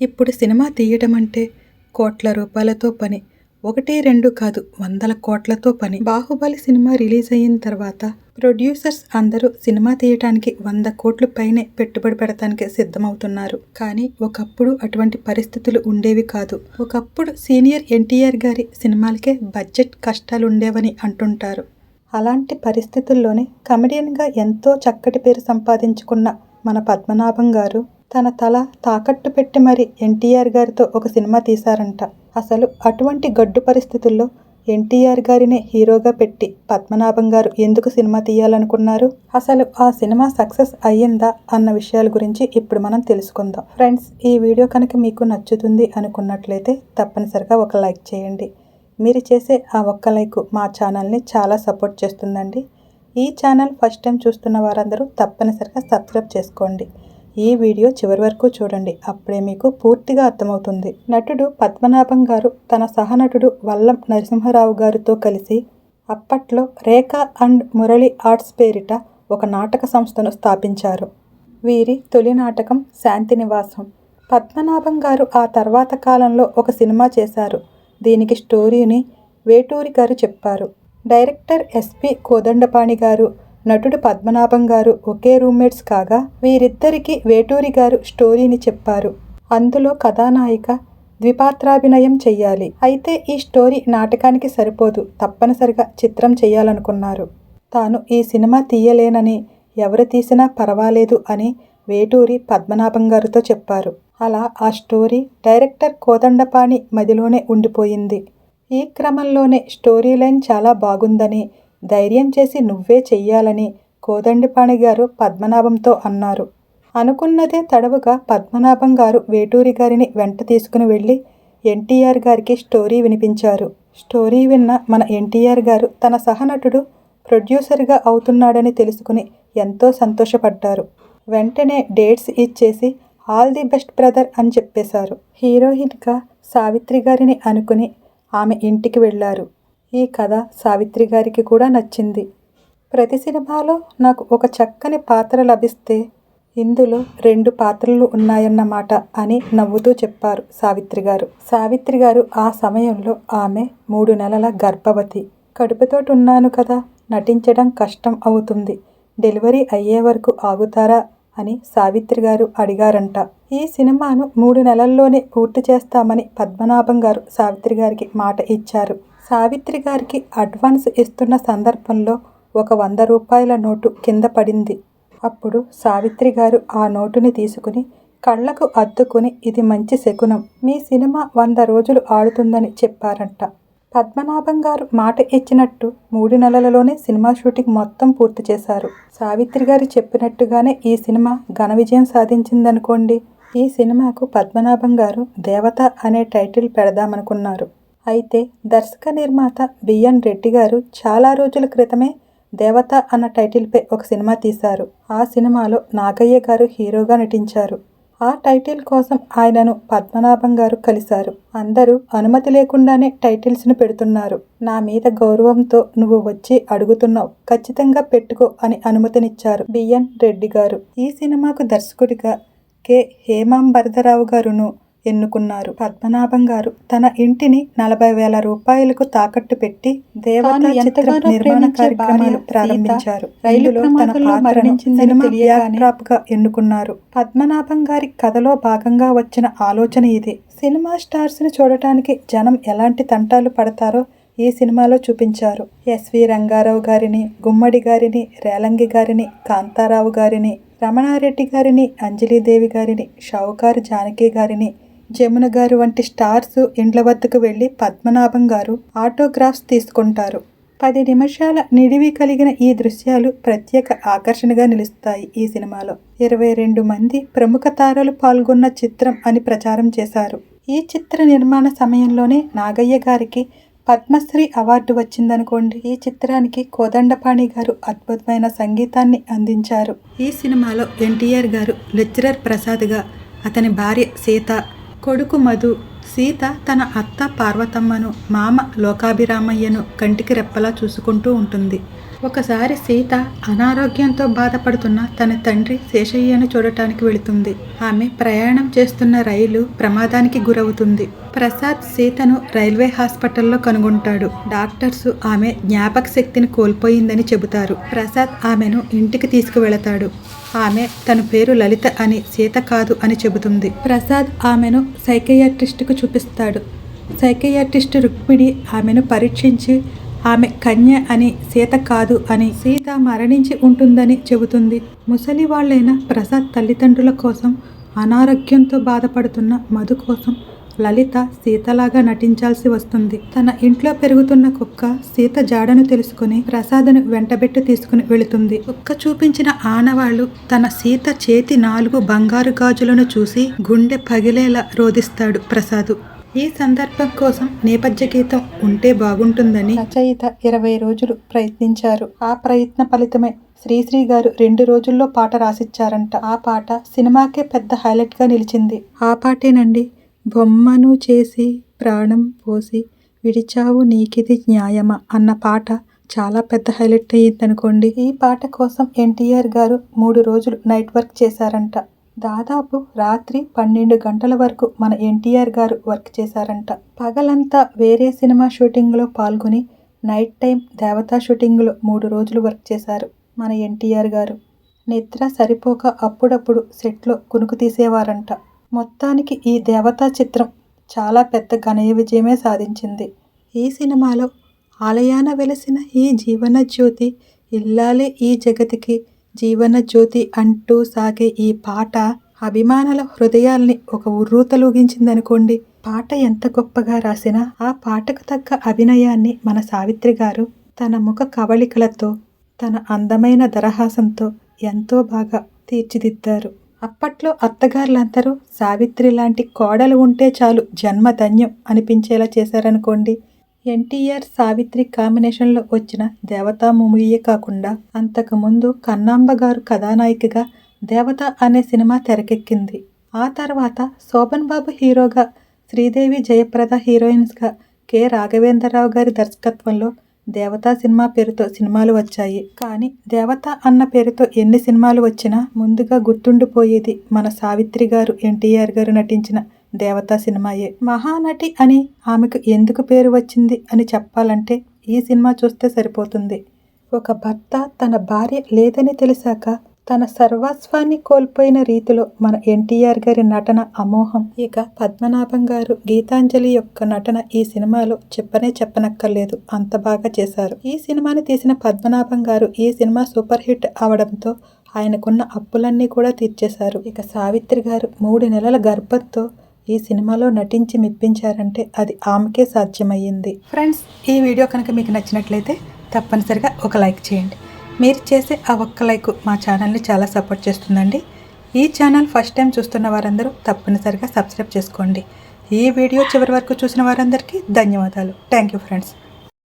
ఇప్పుడు సినిమా తీయడం అంటే కోట్ల రూపాయలతో పని. ఒకటి రెండు కాదు వందల కోట్లతో పని. బాహుబలి సినిమా రిలీజ్ అయిన తర్వాత ప్రొడ్యూసర్స్ అందరూ సినిమా తీయటానికి వంద కోట్ల పైనే పెట్టుబడి పెడతానికి సిద్ధమవుతున్నారు. కానీ ఒకప్పుడు అటువంటి పరిస్థితులు ఉండేవి కాదు. ఒకప్పుడు సీనియర్ ఎన్టీఆర్ గారి సినిమాలకే బడ్జెట్ కష్టాలు ఉండేవని అంటుంటారు. అలాంటి పరిస్థితుల్లోనే కమెడియన్గా ఎంతో చక్కటి పేరు సంపాదించుకున్న మన పద్మనాభం గారు తన తల తాకట్టు పెట్టి మరి ఎన్టీఆర్ గారితో ఒక సినిమా తీశారంట. అసలు అటువంటి గడ్డు పరిస్థితుల్లో ఎన్టీఆర్ గారినే హీరోగా పెట్టి పద్మనాభం గారు ఎందుకు సినిమా తీయాలనుకున్నారు? అసలు ఆ సినిమా సక్సెస్ అయ్యిందా అన్న విషయాల గురించి ఇప్పుడు మనం తెలుసుకుందాం. ఫ్రెండ్స్ ఈ వీడియో కనుక మీకు నచ్చుతుంది అనుకున్నట్లయితే తప్పనిసరిగా ఒక లైక్ చేయండి. మీరు చేసే ఆ ఒక్క లైక్ మా ఛానల్ని చాలా సపోర్ట్ చేస్తుందండి. ఈ ఛానల్ ఫస్ట్ టైం చూస్తున్న వారందరూ తప్పనిసరిగా సబ్స్క్రైబ్ చేసుకోండి. ఈ వీడియో చివరి వరకు చూడండి. అప్పుడే మీకు పూర్తిగా అర్థమవుతుంది. నటుడు పద్మనాభం గారు తన సహనటుడు వల్లం నరసింహారావు గారితో కలిసి అప్పట్లో రేఖ అండ్ మురళి ఆర్ట్స్ పేరిట ఒక నాటక సంస్థను స్థాపించారు. వీరి తొలి నాటకం శాంతి నివాసం. పద్మనాభం గారు ఆ తర్వాత కాలంలో ఒక సినిమా చేశారు. దీనికి స్టోరీని వేటూరి గారు చెప్పారు. డైరెక్టర్ ఎస్పి కోదండపాణి గారు నటుడు పద్మనాభం గారు ఒకే రూమ్మేట్స్ కాగా వీరిద్దరికి వేటూరి గారు స్టోరీని చెప్పారు. అందులో కథానాయిక ద్విపాత్రాభినయం చెయ్యాలి. అయితే ఈ స్టోరీ నాటకానికి సరిపోదు. తప్పనిసరిగా చిత్రం చేయాలనుకున్నారు తాను ఈ సినిమా తీయలేనని ఎవరు తీసినా పర్వాలేదు అని వేటూరి పద్మనాభం గారితో చెప్పారు. అలా ఆ స్టోరీ డైరెక్టర్ కోదండపాణి మదిలోనే ఉండిపోయింది. ఈ క్రమంలోనే స్టోరీ లైన్ చాలా బాగుందని ధైర్యం చేసి నువ్వే చెయ్యాలని కోదండిపాణి గారు పద్మనాభంతో అన్నారు. అనుకున్నదే తడవుగా పద్మనాభం గారు వేటూరి గారిని వెంట తీసుకుని వెళ్ళి ఎన్టీఆర్ గారికి స్టోరీ వినిపించారు. స్టోరీ విన్న మన ఎన్టీఆర్ గారు తన సహనటుడు ప్రొడ్యూసర్గా అవుతున్నాడని తెలుసుకుని ఎంతో సంతోషపడ్డారు. వెంటనే డేట్స్ ఇచ్చేసి ఆల్ ది బెస్ట్ బ్రదర్ అని చెప్పేశారు. హీరోయిన్గా సావిత్రి గారిని అనుకుని ఆమె ఇంటికి వెళ్ళారు. ఈ కథ సావిత్రి గారికి కూడా నచ్చింది. ప్రతి సినిమాలో నాకు ఒక చక్కని పాత్ర లభిస్తే ఇందులో రెండు పాత్రలు ఉన్నాయన్నమాట అని నవ్వుతూ చెప్పారు సావిత్రి గారు. సావిత్రి గారు ఆ సమయంలో ఆమె మూడు నెలల గర్భవతి. కడుపుతోటి ఉన్నాను కదా నటించడం కష్టం అవుతుంది. డెలివరీ అయ్యే వరకు ఆగుతారా అని సావిత్రి గారు అడిగారంట. ఈ సినిమాను మూడు నెలల్లోనే పూర్తి చేస్తామని పద్మనాభం గారు సావిత్రి గారికి మాట ఇచ్చారు. సావిత్రి గారికి అడ్వాన్స్ ఇస్తున్న సందర్భంలో ఒక వంద రూపాయల నోటు కింద పడింది. అప్పుడు సావిత్రి గారు ఆ నోటుని తీసుకుని కళ్ళకు అద్దుకుని ఇది మంచి శకునం. మీ సినిమా వంద రోజులు ఆడుతుందని చెప్పారంట. పద్మనాభం గారు మాట ఇచ్చినట్టు మూడు నెలలలోనే సినిమా షూటింగ్ మొత్తం పూర్తి చేశారు. సావిత్రి గారు చెప్పినట్టుగానే ఈ సినిమా ఘన విజయం సాధించిందనుకోండి. ఈ సినిమాకు పద్మనాభం గారు దేవత అనే టైటిల్ పెడదామనుకున్నారు. అయితే దర్శక నిర్మాత బిఎన్ రెడ్డి గారు చాలా రోజుల క్రితమే దేవత అన్న టైటిల్పై ఒక సినిమా తీశారు. ఆ సినిమాలో నాగయ్య గారు హీరోగా నటించారు. ఆ టైటిల్ కోసం ఆయనను పద్మనాభం గారు కలిశారు. అందరూ అనుమతి లేకుండానే టైటిల్స్ను పెడుతున్నారు. నా మీద గౌరవంతో నువ్వు వచ్చి అడుగుతున్నావు. ఖచ్చితంగా పెట్టుకో అని అనుమతినిచ్చారు బిఎన్ రెడ్డి గారు. ఈ సినిమాకు దర్శకుడిగా కె. హేమాంబరదరావు గారును ఎన్నుకున్నారు. పద్మనాభం గారు తన ఇంటిని నలభై వేల రూపాయలకు తాకట్టు పెట్టి దేవత చిత్రం నిర్మాణ కార్యక్రమాలు ప్రారంభించారు. రైలులో తన పాత్రను సినిమా బ్యాక్డ్రాప్గా ఎన్నుకున్నారు. పద్మనాభం గారి కథలో భాగంగా వచ్చిన ఆలోచన ఇది. సినిమా స్టార్స్ని చూడటానికి జనం ఎలాంటి తంటాలు పడతారో ఈ సినిమాలో చూపించారు. ఎస్వి రంగారావు గారిని గుమ్మడి గారిని రేలంగి గారిని కాంతారావు గారిని రమణారెడ్డి గారిని అంజలీదేవి గారిని షావుకారు జానకి గారిని జమున గారు వంటి స్టార్స్ ఇండ్ల వద్దకు వెళ్ళి పద్మనాభం గారు ఆటోగ్రాఫ్స్ తీసుకుంటారు. పది నిమిషాల నిడివి కలిగిన ఈ దృశ్యాలు ప్రత్యేక ఆకర్షణగా నిలుస్తాయి ఈ సినిమాలో. ఇరవై రెండు మంది ప్రముఖ తారలు పాల్గొన్న చిత్రం అని ప్రచారం చేశారు. ఈ చిత్ర నిర్మాణ సమయంలోనే నాగయ్య గారికి పద్మశ్రీ అవార్డు వచ్చిందనుకోండి. ఈ చిత్రానికి కోదండపాణి గారు అద్భుతమైన సంగీతాన్ని అందించారు. ఈ సినిమాలో ఎన్టీఆర్ గారు లెక్చరర్ ప్రసాద్గా అతని భార్య సీత కొడుకు మధు సీత తన అత్త పార్వతమ్మను మామ లోకాభిరామయ్యను కంటికి రెప్పలా చూసుకుంటూ ఉంటుంది. ఒకసారి సీత అనారోగ్యంతో బాధపడుతున్న తన తండ్రి శేషయ్యను చూడటానికి వెళుతుంది. ఆమె ప్రయాణం చేస్తున్న రైలు ప్రమాదానికి గురవుతుంది. ప్రసాద్ సీతను రైల్వే హాస్పిటల్లో కనుగొంటాడు. డాక్టర్స్ ఆమె జ్ఞాపక శక్తిని కోల్పోయిందని చెబుతారు. ప్రసాద్ ఆమెను ఇంటికి తీసుకువెళతాడు. ఆమె తన పేరు లలిత అని సీత కాదు అని చెబుతుంది. ప్రసాద్ ఆమెను సైకయాట్రిస్ట్కు చూపిస్తాడు. సైకయాట్రిస్ట్ రుక్మిణి ఆమెను పరీక్షించి ఆమె కన్య అని సీత కాదు అని. సీత మరణించి ఉంటుందని చెబుతుంది. ముసలి వాళ్ళైన ప్రసాద్ తల్లిదండ్రుల కోసం అనారోగ్యంతో బాధపడుతున్న మధు కోసం లలిత సీతలాగా నటించాల్సి వస్తుంది. తన ఇంట్లో పెరుగుతున్న కుక్క సీత జాడను తెలుసుకుని ప్రసాద్ను వెంటబెట్టి తీసుకుని వెళుతుంది. కుక్క చూపించిన ఆనవాళ్ళు తన సీత చేతి నాలుగు బంగారు గాజులను చూసి గుండె పగిలేలా రోధిస్తాడు ప్రసాదు. ఈ సందర్భం కోసం నేపథ్య గీతం ఉంటే బాగుంటుందని రచయిత ఇరవై రోజులు ప్రయత్నించారు. ఆ ప్రయత్న ఫలితమే శ్రీశ్రీ గారు రెండు రోజుల్లో పాట రాసిచ్చారంట. ఆ పాట సినిమాకే పెద్ద హైలైట్గా నిలిచింది. ఆ పాటేనండి బొమ్మను చేసి ప్రాణం పోసి విడిచావు నీకిది న్యాయమా అన్న పాట చాలా పెద్ద హైలైట్ అయ్యిందనుకోండి. ఈ పాట కోసం ఎన్టీఆర్ గారు మూడు రోజులు నైట్ వర్క్ చేశారంట. దాదాపు రాత్రి పన్నెండు గంటల వరకు మన ఎన్టీఆర్ గారు వర్క్ చేశారంట. పగలంతా వేరే సినిమా షూటింగ్లో పాల్గొని నైట్ టైం దేవతా షూటింగ్లో మూడు రోజులు వర్క్ చేశారు మన ఎన్టీఆర్ గారు. నిద్ర సరిపోక అప్పుడప్పుడు సెట్లో కునుకు తీసేవారంట. మొత్తానికి ఈ దేవతా చిత్రం చాలా పెద్ద ఘనయ విజయమే సాధించింది. ఈ సినిమాలో ఆలయాన వెలిసిన ఈ జీవన జ్యోతి ఇల్లాలే ఈ జగతికి జీవన జ్యోతి అంటూ సాగే ఈ పాట అభిమానుల హృదయాల్ని ఒక ఉర్రూతలూగించిందనుకోండి. పాట ఎంత గొప్పగా రాసినా ఆ పాటకు తగ్గ అభినయాన్ని మన సావిత్రి గారు తన ముఖ కవళికలతో తన అందమైన దరహాసంతో ఎంతో బాగా తీర్చిదిద్దారు. అప్పట్లో అత్తగారులందరూ సావిత్రి లాంటి కోడలు ఉంటే చాలు జన్మ ధన్యం అనిపించేలా చేశారనుకోండి. ఎన్టీఆర్ సావిత్రి కాంబినేషన్లో వచ్చిన దేవతా మూవీయే కాకుండా అంతకుముందు కన్నాంబ గారు కథానాయికగా దేవత అనే సినిమా తెరకెక్కింది. ఆ తర్వాత శోభన్ బాబు హీరోగా శ్రీదేవి జయప్రద హీరోయిన్స్గా కె. రాఘవేంద్రరావు గారి దర్శకత్వంలో దేవతా సినిమా పేరుతో సినిమాలు వచ్చాయి. కానీ దేవత అన్న పేరుతో ఎన్ని సినిమాలు వచ్చినా ముందుగా గుర్తుండిపోయేది మన సావిత్రి గారు ఎన్టీఆర్ గారు నటించిన దేవతా సినిమాయే. మహానటి అని ఆమెకు ఎందుకు పేరు వచ్చింది అని చెప్పాలంటే ఈ సినిమా చూస్తే సరిపోతుంది. ఒక భర్త తన భార్య లేదని తెలిసాక తన సర్వస్వాన్ని కోల్పోయిన రీతిలో మన ఎన్టీఆర్ గారి నటన అమోహం. ఇక పద్మనాభం గారు గీతాంజలి యొక్క నటన ఈ సినిమాలో చెప్పనే చెప్పనక్కర్లేదు. అంత బాగా చేశారు. ఈ సినిమాని తీసిన పద్మనాభం గారు ఈ సినిమా సూపర్ హిట్ అవడంతో ఆయనకున్న అప్పులన్నీ కూడా తీర్చేశారు. ఇక సావిత్రి గారు మూడు నెలల గర్భంతో ఈ సినిమాలో నటించి మెప్పించారంటే అది ఆమెకే సాధ్యమయ్యింది. ఫ్రెండ్స్ ఈ వీడియో కనుక మీకు నచ్చినట్లయితే తప్పనిసరిగా ఒక లైక్ చేయండి. మీరు చేసే ఆ ఒక్క లైక్ మా ఛానల్ని చాలా సపోర్ట్ చేస్తుందండి. ఈ ఛానల్ ఫస్ట్ టైం చూస్తున్న వారందరూ తప్పనిసరిగా సబ్స్క్రైబ్ చేసుకోండి. ఈ వీడియో చివరి వరకు చూసిన వారందరికీ ధన్యవాదాలు. Thank you friends.